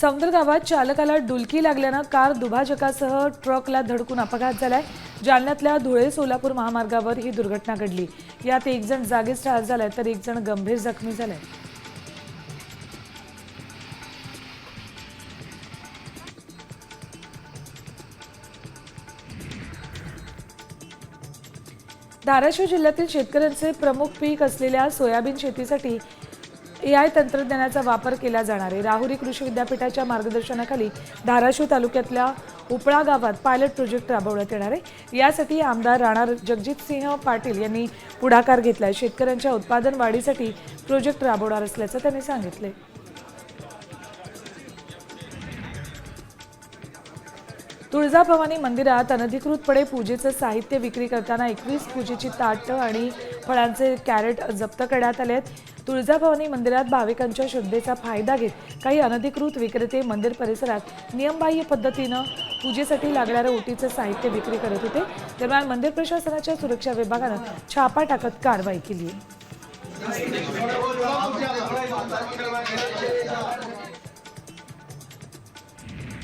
सौंदर गावात चालकाला डुलकी लागल्यानं कार दुभाजकासह ट्रकला धडकून अपघात झालाय. जालन्यातल्या धुळे सोलापूर महामार्गावर ही दुर्घटना घडली. यात एक जण जागीच ठार झालाय तर एक जण गंभीर जखमी झालाय. धाराशिव जिल्ह्यातील शेतकऱ्यांचे प्रमुख पीक असलेल्या सोयाबीन शेतीसाठी ए आय तंत्रज्ञानाचा वापर केला जाणार आहे. राहुरी कृषी विद्यापीठाच्या मार्गदर्शनाखाली धाराशिव तालुक्यातल्या उपळा गावात पायलट प्रोजेक्ट राबवण्यात येणार आहे. यासाठी आमदार राणा जगजितसिंह पाटील यांनी पुढाकार घेतलाय. शेतकऱ्यांच्या उत्पादन वाढीसाठी प्रोजेक्ट राबवणार असल्याचं त्यांनी सांगितले तुळजाभवानी मंदिरात अनधिकृतपणे पूजेचं साहित्य विक्री करताना एकवीस पूजेची ताटं आणि फळांचे कॅरेट जप्त करण्यात आले आहेत. तुळजाभवानी मंदिरात भाविकांच्या श्रद्धेचा फायदा घेत काही अनधिकृत विक्रेते मंदिर परिसरात नियमबाह्य पद्धतीनं पूजेसाठी लागणारं ओटीचं साहित्य विक्री करत होते. दरम्यान मंदिर प्रशासनाच्या सुरक्षा विभागानं छापा टाकत कारवाई केली आहे.